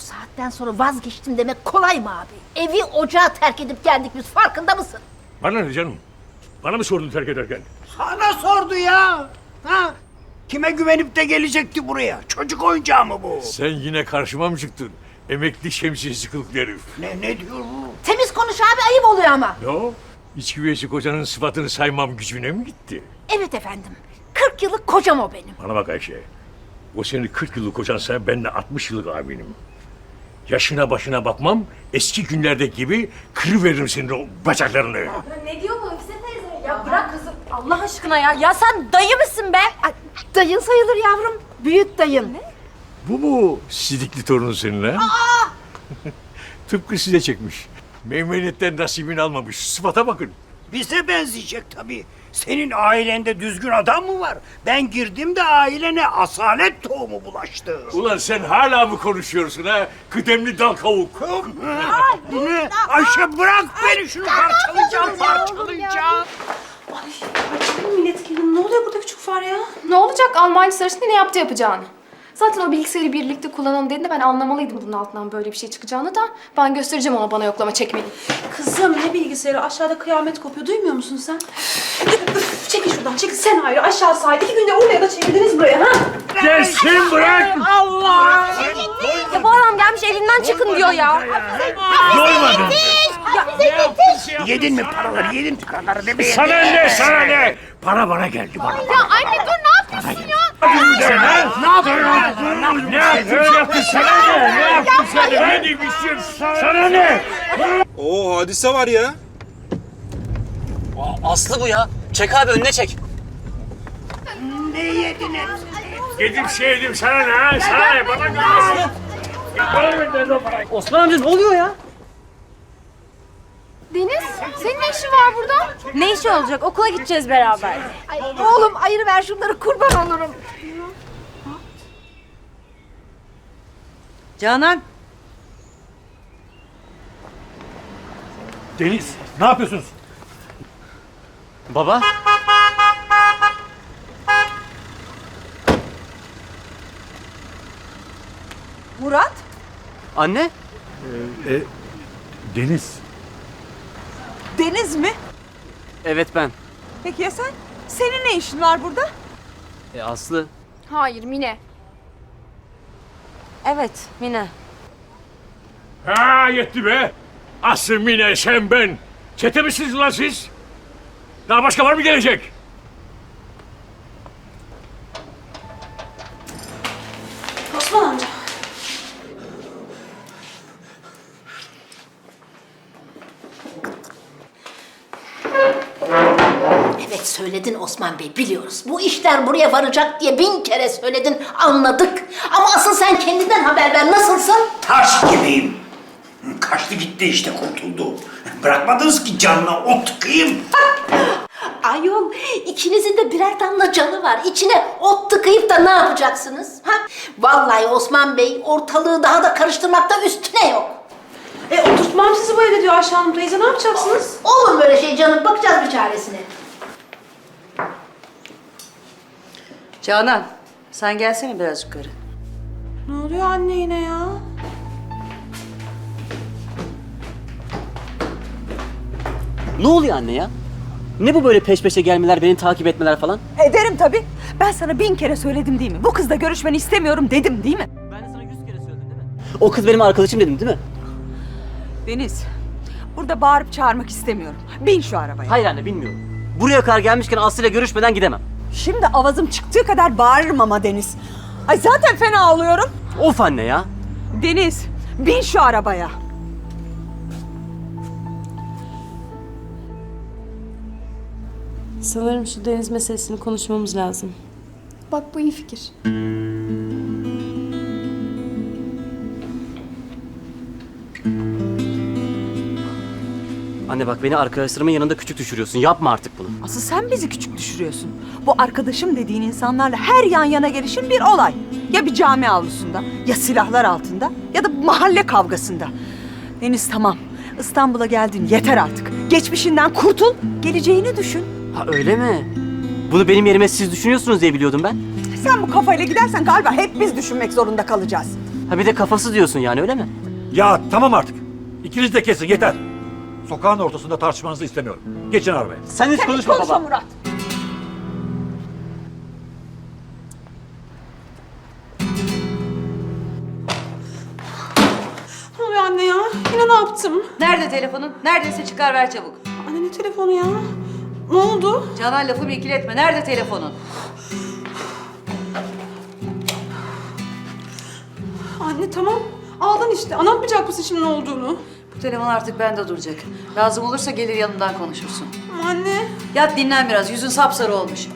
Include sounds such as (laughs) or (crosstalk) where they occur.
Bu saatten sonra vazgeçtim demek kolay mı abi? Evi ocağı terk edip geldik biz farkında mısın? Bana ne canım? Bana mı sordun terk ederken? Sana sordu ya. Ha? Kime güvenip de gelecekti buraya? Çocuk oyuncağı mı bu? Sen yine karşıma mı çıktın? Emekli şemsiyesi kılıklı herif. Ne, ne diyor bu? Temiz konuş abi ayıp oluyor ama. Yo, içki üyesi kocanın sıfatını saymam gücüne mi gitti? Evet efendim. 40 yıllık kocam o benim. Bana bak Ayşe. O senin 40 yıllık kocansa ben de 60 yıllık abinim. Yaşına başına bakmam, eski günlerde gibi kırıveririm senin o bacaklarını. Ne diyor bu Ökse teyze? Ya bırak kızım Allah aşkına ya. Ya sen dayı mısın be? Ay, dayın sayılır yavrum. Büyük dayın. Bu mu sidikli torunun senin ha? (laughs) Tıpkı size çekmiş. Meymenetten nasibini almamış. Sıfata bakın. Bize benzeyecek tabii. Senin ailende düzgün adam mı var? Ben girdim de ailene asalet tohumu bulaştı. Ulan sen hala mı konuşuyorsun ha? Kıdemli dal kavuk. (laughs) Ne? Ayşe bırak beni şunu parçalayacağım parçalayacağım. Millet gelin ne oluyor burada küçük fare ya? Ne olacak Almancı sarışın ne yaptı yapacağını? Zaten o bilgisayarı birlikte kullanalım dedi de ben anlamalıydım bunun altından böyle bir şey çıkacağını da ben göstereceğim ona bana yoklama çekmeli. Kızım ne bilgisayarı aşağıda kıyamet kopuyor duymuyor musun sen? Çekil şuradan çekil sen ayrı aşağı sahip. İki günde Urla'ya da çevirdiniz buraya ha? Gelsin bırak. Ya bu adam gelmiş evinden çıkın diyor ya. Doymadın. Yedin mi paraları yedin paraları demeyin. Sana ne sana ne? Para bana geldi bana. Ya anne dur ne yapıyorsun ya? Ne yapıyorsun? Ne yaptın sana ne? Ne yaptın sen? Ne demişsin? Sana ne? Oo hadise var ya. Aslı bu ya. Çek abi önüne çek. Ne yediniz? Yedim şey yedim sana ne? Sana ne? Bana gelmesin. Bana ver o parayı. Osman amca ne oluyor ya? Deniz senin ne işin var burada? Ne işi olacak? Okula gideceğiz beraber. Ay, oğlum ayırı ver şunları kurban olurum. Canan, Deniz ne yapıyorsunuz? Baba. Murat. Anne. Deniz. Deniz mi? Evet ben. Peki ya sen? Senin ne işin var burada? E, Aslı. Hayır Mine. Evet, Mine. Ha yetti be. Aslı Mine sen ben. Çete misiniz lan siz? Daha başka var mı gelecek? Evet söyledin Osman Bey biliyoruz. Bu işler buraya varacak diye bin kere söyledin anladık. Ama asıl sen kendinden haber ver nasılsın? Taş gibiyim. Kaçtı gitti işte kurtuldu. Bırakmadınız ki canına ot tıkayım. (laughs) Ayol ikinizin de birer damla canı var. İçine ot tıkayıp da ne yapacaksınız? Ha? Vallahi Osman Bey ortalığı daha da karıştırmakta üstüne yok. E oturtmam sizi bu evde diyor Ayşe Hanım teyze ne yapacaksınız? Olur mu böyle şey canım bakacağız bir çaresine. Canan, sen gelsene biraz yukarı. Ne oluyor anne yine ya? Ne oluyor anne ya? Ne bu böyle peş peşe gelmeler, beni takip etmeler falan? Ederim tabii. Ben sana bin kere söyledim değil mi? Bu kızla görüşmeni istemiyorum dedim değil mi? Ben de sana yüz kere söyledim değil mi? O kız benim arkadaşım dedim değil mi? Deniz, burada bağırıp çağırmak istemiyorum. Bin şu arabaya. Hayır anne bilmiyorum. Buraya kadar gelmişken Aslı ile görüşmeden gidemem. Şimdi avazım çıktığı kadar bağırırım ama Deniz. Ay zaten fena ağlıyorum. Of anne ya. Deniz, bin şu arabaya. Sanırım şu deniz meselesini konuşmamız lazım. Bak bu iyi fikir. Anne bak beni arkadaşlarımın yanında küçük düşürüyorsun. Yapma artık bunu. Asıl sen bizi küçük düşürüyorsun. Bu arkadaşım dediğin insanlarla her yan yana gelişin bir olay. Ya bir cami avlusunda, ya silahlar altında, ya da mahalle kavgasında. Deniz tamam, İstanbul'a geldin yeter artık. Geçmişinden kurtul, geleceğini düşün. Ha öyle mi? Bunu benim yerime siz düşünüyorsunuz diye biliyordum ben. Sen bu kafayla gidersen galiba hep biz düşünmek zorunda kalacağız. Ha bir de kafası diyorsun yani öyle mi? Ya tamam artık. İkiniz de kesin yeter. Sokağın ortasında tartışmanızı istemiyorum. Geçin arabaya. Sen hiç konuşma baba. Murat. Ne oluyor anne ya? Yine ne yaptım? Nerede telefonun? Neredeyse çıkar ver çabuk. Anne ne telefonu ya? Ne oldu? Canan lafımı ikiletme. Nerede telefonun? Anne tamam. Aldın işte. Anlatmayacak mısın şimdi ne olduğunu? Bu telefon artık bende duracak. Lazım olursa gelir yanından konuşursun. Anne. Yat dinlen biraz. Yüzün sapsarı olmuş.